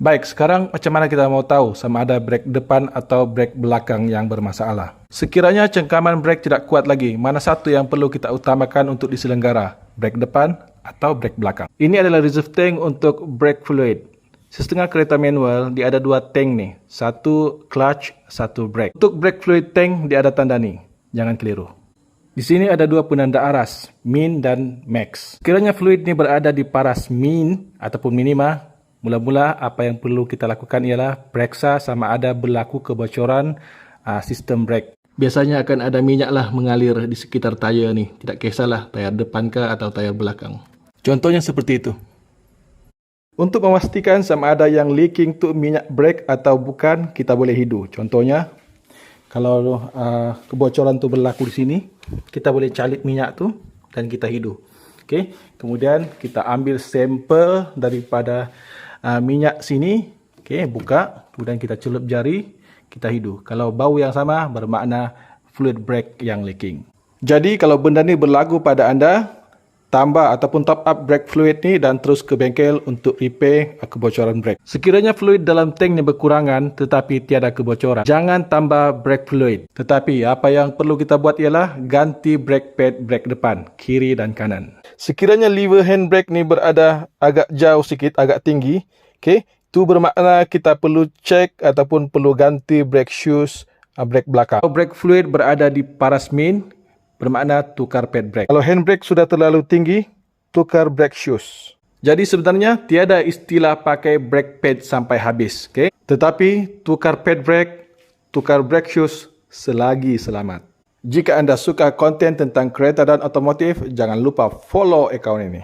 Baik, sekarang macam mana kita mau tahu sama ada brek depan atau brek belakang yang bermasalah? Sekiranya cengkaman brek tidak kuat lagi, mana satu yang perlu kita utamakan untuk diselenggara? Brek depan atau brek belakang? Ini adalah reserve tank untuk brake fluid. Setengah kereta manual, dia ada dua tank nih. Satu clutch, satu brake. Untuk brake fluid tank, dia ada tanda nih. Jangan keliru. Di sini ada dua penanda aras, min dan max. Kiranya fluid ini berada di paras min ataupun minima, mula-mula apa yang perlu kita lakukan ialah periksa sama ada berlaku kebocoran uh, sistem brake. Biasanya akan ada minyak lah mengalir di sekitar tayar ni. Tidak kisahlah tayar depan ke atau tayar belakang. Contohnya seperti itu. Untuk memastikan sama ada yang leaking tu minyak brake atau bukan, kita boleh hidu. Contohnya, kalau uh, kebocoran tu berlaku di sini, kita boleh calit minyak tu dan kita hidu. Okay. Kemudian kita ambil sampel daripada uh, minyak sini, okay, buka, kemudian kita celup jari, kita hidu. Kalau bau yang sama bermakna fluid brake yang leaking. Jadi kalau benda ni berlaku pada anda, tambah ataupun top up brake fluid ni dan terus ke bengkel untuk repair kebocoran brake. Sekiranya fluid dalam tank ni berkurangan tetapi tiada kebocoran, jangan tambah brake fluid. Tetapi apa yang perlu kita buat ialah ganti brake pad brake depan, kiri dan kanan. Sekiranya lever handbrake ni berada agak jauh sikit, agak tinggi, okay, itu bermakna kita perlu cek ataupun perlu ganti brake shoes uh, brake belakang. Brake fluid berada di paras main, bermakna tukar pad brake. Kalau handbrake sudah terlalu tinggi, tukar brake shoes. Jadi sebenarnya tiada istilah pakai brake pad sampai habis, okay? Tetapi tukar pad brake, tukar brake shoes selagi selamat. Jika anda suka konten tentang kereta dan otomotif, jangan lupa follow akaun ini.